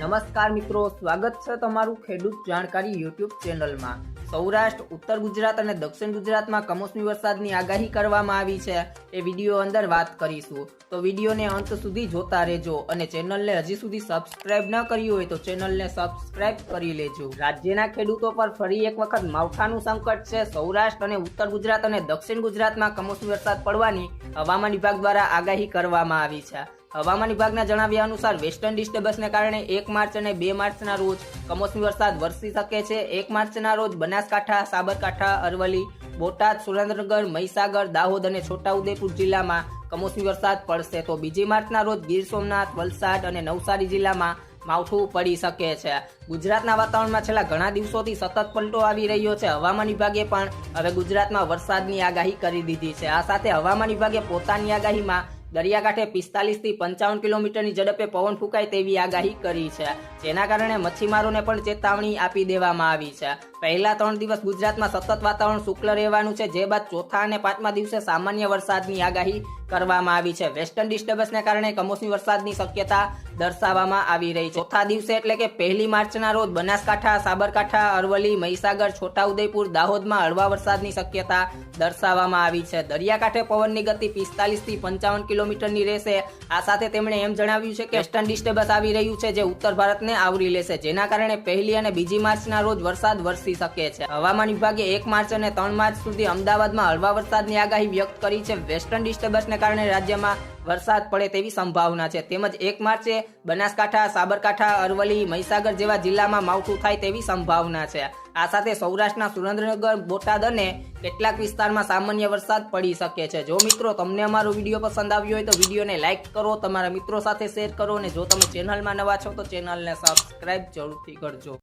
નમસ્કાર મિત્રો, સ્વાગત છે તમારું ખેડૂત જાણકારી યુટ્યુબ ચેનલમાં. સૌરાષ્ટ્ર, ઉત્તર ગુજરાત અને દક્ષિણ ગુજરાતમાં કમોસમી વરસાદની આગાહી કરવામાં આવી છે. એ વીડિયો અંદર વાત કરીશું. તો વિડીયોને અંત સુધી જોતા રહેજો અને ચેનલને હજી સુધી સબસ્ક્રાઇબ ન કરી હોય તો ચેનલને સબસ્ક્રાઇબ કરી લેજો. રાજ્યના ખેડૂતો પર ફરી એક વખત માવઠાનું સંકટ છે. સૌરાષ્ટ્ર અને ઉત્તર ગુજરાત અને દક્ષિણ ગુજરાતમાં કમોસમી વરસાદ પડવાની હવામાન વિભાગ દ્વારા આગાહી કરવામાં આવી છે. હવામાન વિભાગના જણાવ્યા અનુસાર વેસ્ટર્ન ડિસ્ટર્બન્સને કારણે એક માર્ચ અને બે માર્ચના રોજ કમોસમી વરસાદ વરસી શકે છે. એક માર્ચના રોજ બનાસકાંઠા, સાબરકાંઠા, અરવલ્લી, બોટાદ, સુરેન્દ્રનગર, મહીસાગર, દાહોદ અને છોટાઉદેપુર જિલ્લામાં કમોસમી વરસાદ પડશે. તો બીજી માર્ચના રોજ ગીર સોમનાથ, વલસાડ અને નવસારી જિલ્લામાં માવઠું પડી શકે છે. ગુજરાતના વાતાવરણમાં છેલ્લા ઘણા દિવસોથી સતત પલટો આવી રહ્યો છે. હવામાન વિભાગે પણ હવે ગુજરાતમાં વરસાદની આગાહી કરી દીધી છે. આ સાથે હવામાન વિભાગે પોતાની આગાહીમાં દરિયાકાંઠે પિસ્તાલીસથી પંચાવન કિલોમીટરની ઝડપે પવન ફૂંકાય તેવી આગાહી કરી છે. જેના કારણે મચ્છીમારોને પણ ચેતવણી આપી દેવામાં આવી છે. પહેલા ત્રણ દિવસ ગુજરાતમાં સતત વાતાવરણ શુક્લ રહેવાનું છે. જે બાદ ચોથા અને પાંચમા દિવસે સામાન્ય વરસાદની આગાહી કરવામાં આવી છે. વેસ્ટર્ન ડિસ્ટર્બન્સને કારણે કમોસમી વરસાદની શક્યતા દર્શાવવામાં આવી રહી છે. ચોથા દિવસે એટલે કે પહેલી માર્ચના રોજ બનાસકાંઠા, સાબરકાંઠા, અરવલ્લી, મહીસાગર, છોટાઉદેપુર, દાહોદમાં હળવા વરસાદની શક્યતા દર્શાવવામાં આવી છે. દરિયાકાંઠે પવનની ગતિ પિસ્તાલીસથી પંચાવન કિલોમીટરની રહેશે. આ સાથે તેમણે એમ જણાવ્યું છે કે વેસ્ટર્ન ડિસ્ટર્બન્સ આવી રહ્યું છે જે ઉત્તર ભારતને આવરી લેશે. જેના કારણે પહેલી અને બીજી માર્ચના રોજ વરસાદ વરસી શકે છે. હવામાન વિભાગે એક માર્ચ અને ત્રણ માર્ચ સુધી અમદાવાદમાં હળવા વરસાદની આગાહી વ્યક્ત કરી છે. વેસ્ટર્ન ડિસ્ટર્બન્સને કારણે રાજ્યમાં વરસાદ પડે તેવી સંભાવના છે. તેમજ એક માર્ચે બનાસકાંઠા, સાબરકાંઠા, અરવલ્લી, મહીસાગર જેવા જિલ્લામાં માવઠું થાય તેવી સંભાવના છે. આ સાથે સૌરાષ્ટ્રના સુરેન્દ્રનગર, બોટાદ અને કેટલાક વિસ્તારમાં સામાન્ય વરસાદ પડી શકે છે. જો મિત્રો તમને અમારો વીડિયો પસંદ આવ્યો હોય તો વિડીયોને લાઇક કરો, તમારા મિત્રો સાથે શેર કરો અને જો તમે ચેનલમાં નવા છો તો ચેનલને સબસ્ક્રાઇબ જરૂરથી કરજો.